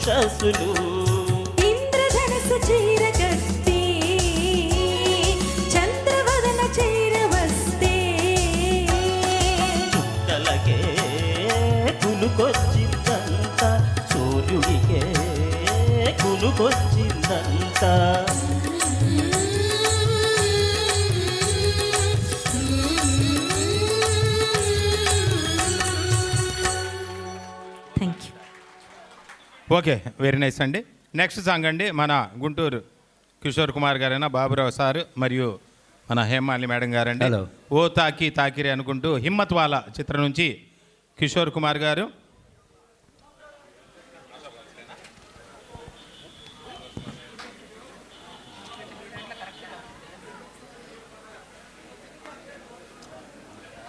ఉషసులు ఇంద్రధనస్సు చీర కట్టి చంద్రవదన చీర వస్తే. చుట్టలకే కునుకొచ్చిందంత సూర్యుడికే కునుకొచ్చిందంత ఓకే వెరీ నైస్ అండి. నెక్స్ట్ సాంగ్ అండి మన గుంటూరు కిషోర్ కుమార్ గారైన బాబురావు సార్ మరియు మన హేమాలి మేడం గారండి. ఓ తాకి తాకిరి అనుకుంటూ హిమ్మత్ వాలా చిత్రం నుంచి కిషోర్ కుమార్ గారు.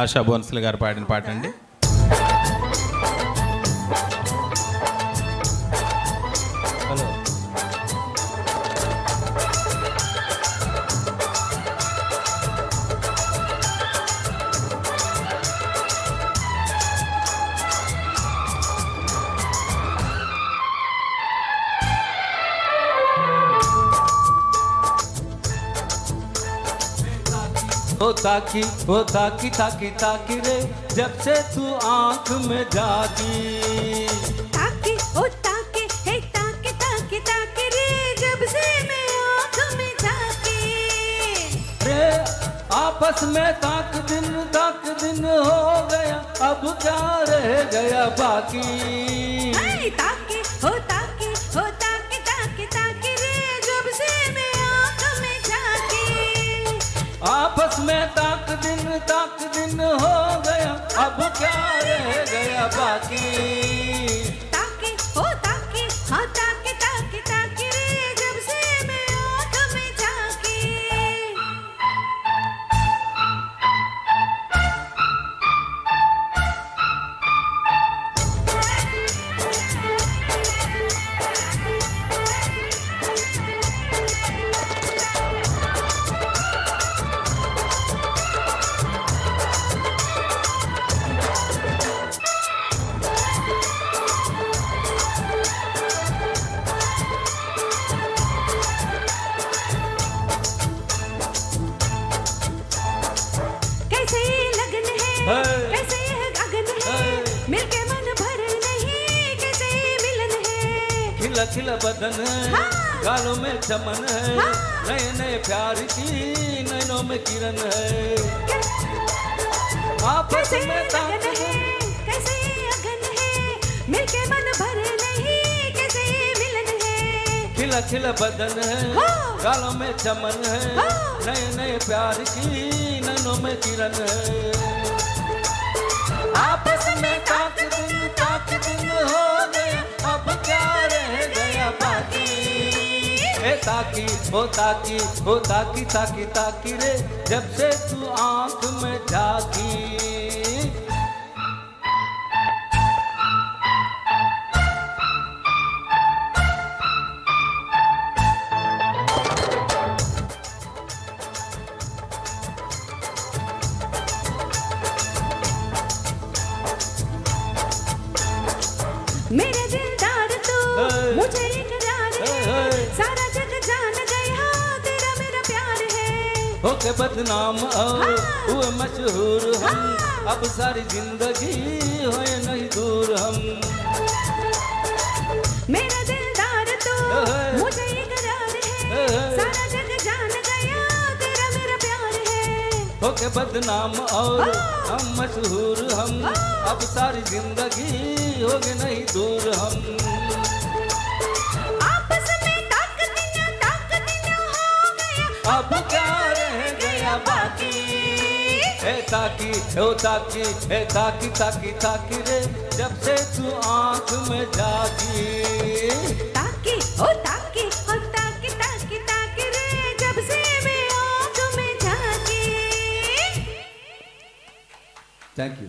ఆశా బోన్స్లు గారు పాడిన పాట అండి ओ ताकी ओ ताकी ताकी ताकी रे जब से तू आँख में जागी। ताके ओ ताके हे ताके ताके ताके रे जब से मैं आँख में झांकी रे आपस में ताक दिन ताक दिन हो गया अब क्या रह गया बाकी? ताके आपस में ताक दिन ताक दिन हो गया। अब क्या रह गया बाकी? खिला बदन है हाँ। गालों में चमन है हाँ। नए नए प्यार की नैनों में किरण है आपस में ताक लगन है कैसे अगन है मिलके मन भर नहीं कैसे मिलन है खिला खिला बदन है। गालों में चमन है। नए नए प्यार की नैनों में किरण है आपस में ताक दिन ताक दिन हो गया अब क्या ए ताकी ओ ताकी ओ ताकी ताकी ताकी रे जब से तू आँख में झाकी मेरे है। मुझे इकरार है। सारा जग जान गया तेरा मेरा प्यार है होके बदनाम और हाँ। हुए मशहूर हम हाँ। अब सारी ज़िंदगी होए नहीं दूर हम मेरा दिलदार तू। मुझे इकरार है है। सारा जग जान गया तेरा मेरा प्यार है होके बदनाम और हाँ। हम मशहूर हम। अब सारी ज़िंदगी होगे नहीं दूर हम अब क्या रह गया बाकी ए ताकी ओ ताकी ए ताकी ताकी ताकी रे जब से तू आंख में जागी ताकि ओ ताकि ओ ताकि ताकि ताकि रे जब से मैं आँख में झांकी thank you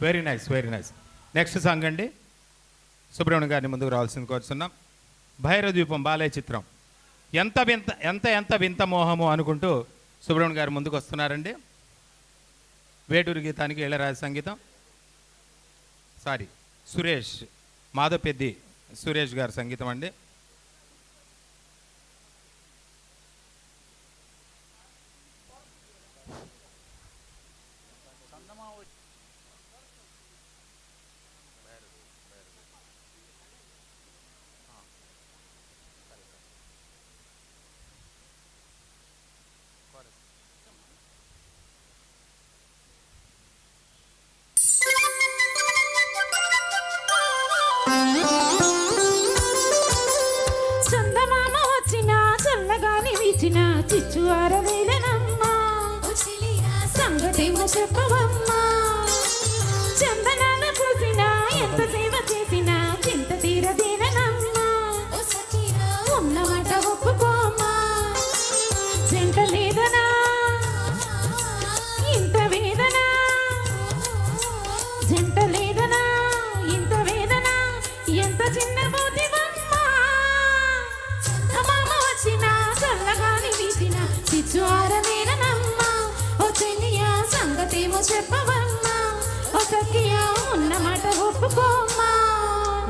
very nice very nice next song అండి సుబ్రహ్మణ్యం గారిని ముందుకు రావాల్సింది కోరుతున్నాం భైరవ ద్వీపం బాలయ్య చిత్రం ఎంత వింత ఎంత ఎంత వింత మోహము అనుకుంటూ సుబ్రహ్మణ్య గారు ముందుకు వస్తున్నారండి వేటూరు గీతానికి ఇళరాజ సంగీతం. సారీ సురేష్ మాధవ్ పెద్ది సురేష్ గారు సంగీతం అండి.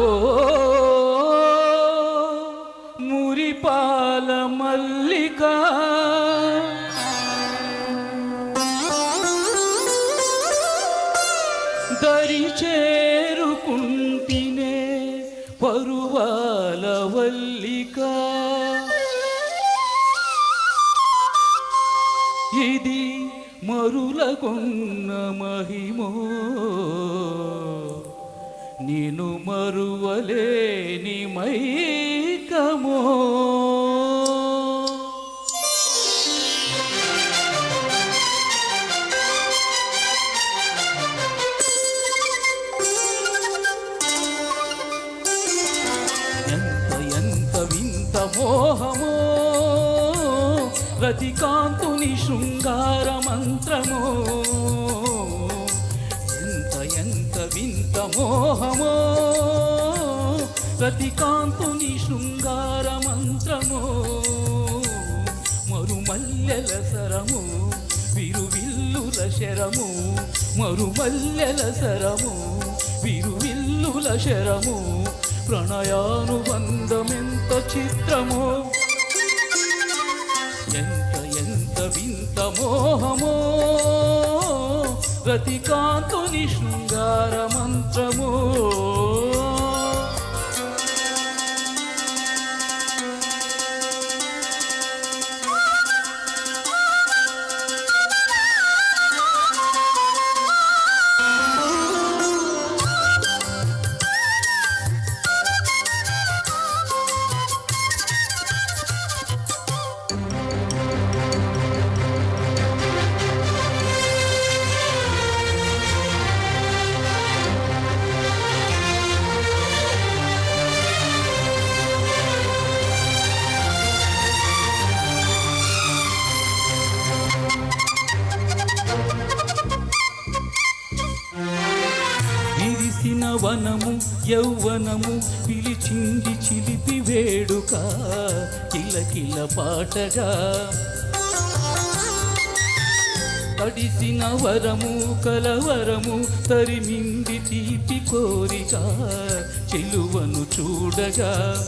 ఓ మురిపాల మల్లిక. దరి చేరుకుంటినే పరువాల వల్లిక. ఇది మరులగొన్న మహిమో. నేను మరువలేని మైకమో ఎంత ఎంత వింత మోహమో రతికాంతుని శృంగార మంత్రమో వింత మోహమో రతికాంతుని శృంగార మంత్రమో మరుమల్లెల సరము విరువిల్లుల శరము మరుమల్లెల సరము విరువిల్లుల శరము ప్రణయానుబంధమెంత చిత్రమో ఎంత ఎంత వింత మోహమో రతికాంతుని శృంగార మంత్రము. యౌవనము పిలిచింది చిలిపి వేడుక. కిలకిల పాటగా. తడిసిన వరము కలవరము తరిమింది తీపి కోరిక. చెలువను చూడగా.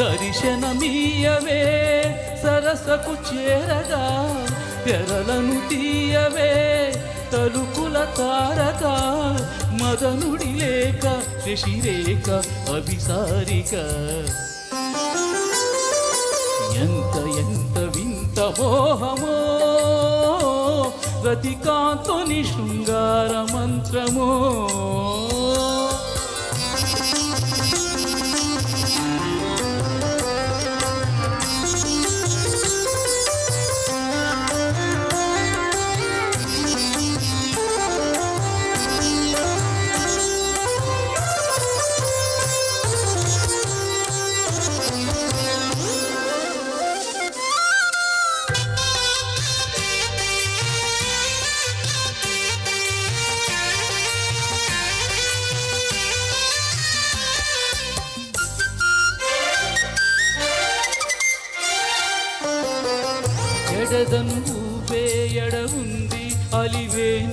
దర్శనమీయవే సరసకు చేరగా. తెరలను తీయవే తలుపుల తారక మదనుడి లేక శశిరేఖ అభిసారిక. ఎంత ఎంత వింత మోహమో రతికాంతో శృంగార మంత్రమో.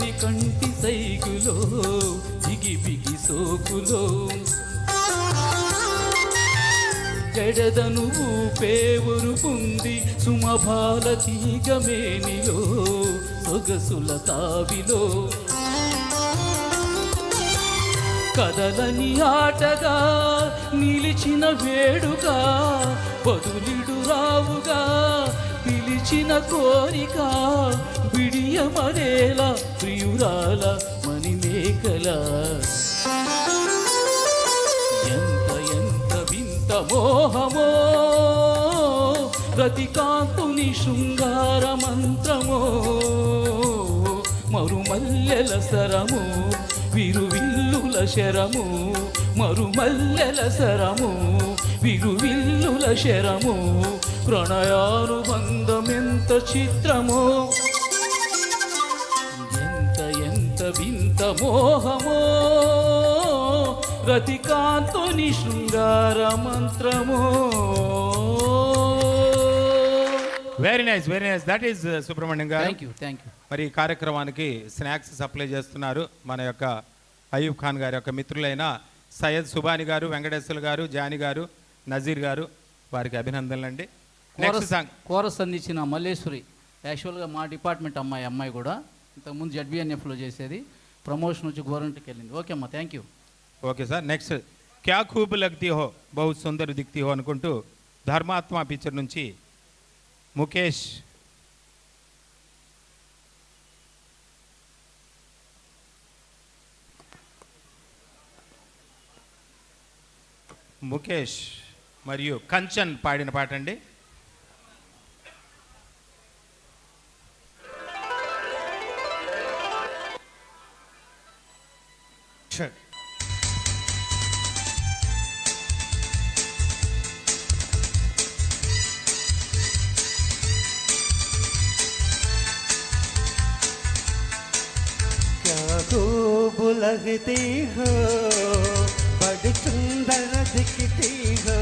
ఎడ కంటి సైగులో బిగి బిగి సోకులో. జడదను పేవురు పుంది సుమభాల తీగమేనిలో సొగసుల తావిలో. కదలని ఆటగా నిలిచిన వేడుగా బదులిడు రావుగా పిలిచిన కోరిక విడియమరేలా ప్రియురాల మణిమేకల. ఎంత ఎంత వింత మోహమో గతికాంతుని శృంగార మంత్రమో మరుమల్లెల సరము విరువిల్లుల శరము మరుమల్లెల సరము విరువిల్లుల శరము ప్రణయానుబంధమెంత చిత్రమో. మోహమో రతికాంతుని శృంగార మంత్రమో very nice very nice that is Subrahmanyam garu thank you thank you మరి ఈ కార్యక్రమానికి స్నాక్స్ సప్లై చేస్తున్నారు మన యొక్క అయ్యూబ్ ఖాన్ గారి యొక్క మిత్రులైన సయ్యద్ సుబాని గారు వెంకటేశ్వర గారు జాని గారు నజీర్ గారు వారికి అభినందనలు అండి నెక్స్ట్ కోరస్ సాంగ్ కోరస్ అందించిన మల్లేశ్వరి యాక్చువల్గా మా డిపార్ట్మెంట్ అమ్మాయి అమ్మాయి కూడా ఇంతకుముందు జడ్బిఎన్ఎఫ్లో చేసేది ప్రమోషన్ వచ్చి గవర్నమెంట్కి వెళ్ళింది. ఓకే అమ్మా thank you okay sir next క్యా ఖూబ్ లగ్తి హో బహు సుందర్ దిక్తి హో అనుకుంటూ ధర్మాత్మ పిక్చర్ నుంచి ముఖేష్. ముఖేష్ మరియు కంచన్ పాడిన పాట అండి. Sure. क्या खूब लगती हो बड़ी सुंदर दिखती हो